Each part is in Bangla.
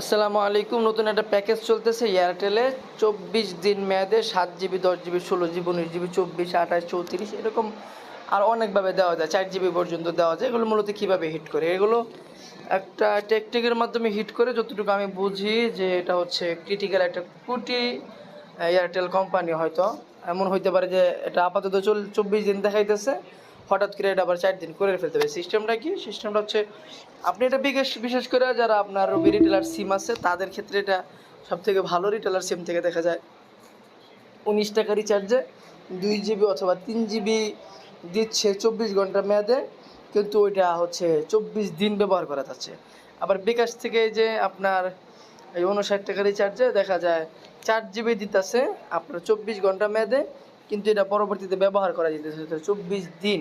আসসালামু আলাইকুম। নতুন একটা প্যাকেজ চলতেছে এয়ারটেলে চব্বিশ দিন মেয়াদে সাত জিবি দশ জিবি ষোলো জিবি উনিশ জিবি চব্বিশ, আঠাশ, চৌত্রিশ এরকম আর অনেকভাবে দেওয়া যায়। চার জিবি পর্যন্ত দেওয়া যায়। এগুলো মূলত কীভাবে হিট করে? এগুলো একটা টেকটিকের মাধ্যমে হিট করে। যতটুকু আমি বুঝি যে এটা হচ্ছে ক্রিটিক্যাল একটা কুটি এয়ারটেল কোম্পানি হয়তো। এমন হইতে পারে যে এটা আপাতত চল, চব্বিশ দিন দেখাইতেছে। হঠাৎ করে এটা আবার চার দিন করে ফেলতে হবে। সিস্টেমটা কি? সিস্টেমটা হচ্ছে আপনি এটা বিশেষ বিশেষ করে যারা আপনার রবি রিটেলার সিম আছে, তাদের ক্ষেত্রে এটা সব থেকে ভালো রিটেলার সিম থেকে দেখা যায়। উনিশ টাকা রিচার্জে দুই জিবি অথবা তিন জিবি দিচ্ছে চব্বিশ ঘণ্টা মেয়াদে, কিন্তু ওইটা হচ্ছে চব্বিশ দিন ব্যবহার করা যাচ্ছে। আবার বিকাশ থেকে যে আপনার এই উনষাট টাকা রিচার্জে দেখা যায় চার জিবি দিতেছে আপনার চব্বিশ ঘণ্টা মেয়াদে কিন্তু এটা পরবর্তীতে ব্যবহার করা যেতেছে চব্বিশ দিন।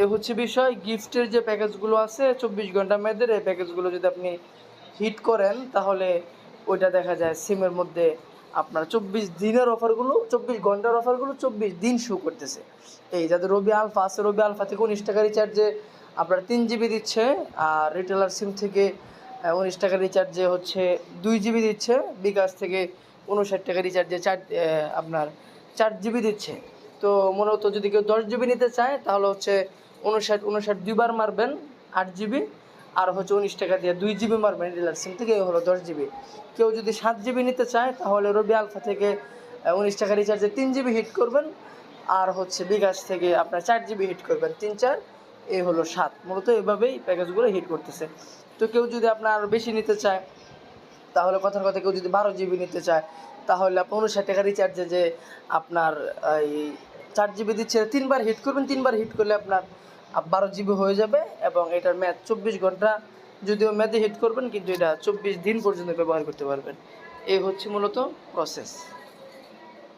এ হচ্ছে বিষয়, গিফটের যে প্যাকেজগুলো আছে, চব্বিশ ঘণ্টা মেয়াদের এই প্যাকেজগুলো যদি আপনি হিট করেন, তাহলে ওইটা দেখা যায় সিমের মধ্যে আপনার চব্বিশ দিনের অফারগুলো, চব্বিশ ঘণ্টার অফারগুলো চব্বিশ দিন শো করতেছে। এই যাদের রবি আলফা আছে রবি আলফা থেকে উনিশ টাকা রিচার্জে আপনার তিন জিবি দিচ্ছে, আর রিটেলার সিম থেকে উনিশ টাকা রিচার্জে হচ্ছে দুই জিবি দিচ্ছে, বিকাশ থেকে উনষাট টাকা রিচার্জে চার আপনার চার জিবি দিচ্ছে। তো মূলত যদি কেউ দশ জিবি নিতে চায়, তাহলে হচ্ছে উনষাট উনষাট দুইবার মারবেন আট জিবি আর হচ্ছে উনিশ টাকা দিয়ে দুই জিবি মারবেন রিলার সিম থেকে হলো দশ জিবি কেউ যদি সাত জিবি নিতে চায়, তাহলে রবি আলফা থেকে উনিশ টাকা রিচার্জে তিন জিবি হিট করবেন, আর হচ্ছে বিকাশ থেকে আপনার চার জিবি হিট করবেন তিন চার, এই হলো সাত। মূলত এভাবেই প্যাকেজগুলো হিট করতেছে। তো কেউ যদি আপনার বেশি নিতে চায় তাহলে কথার কথা কেউ যদি বারো জিবি নিতে চায়, তাহলে আপনি উনষাট টাকা রিচার্জে যে আপনার এই চার জিবি দিচ্ছে, তিনবার হিট করবেন, তিনবার হিট করলে আপনার বারো জিবি হয়ে যাবে এবং এটার ম্যাথ চব্বিশ ঘণ্টা যদিও ম্যাথে হিট করবেন, কিন্তু এটা চব্বিশ দিন পর্যন্ত ব্যবহার করতে পারবেন। এই হচ্ছে মূলত প্রসেস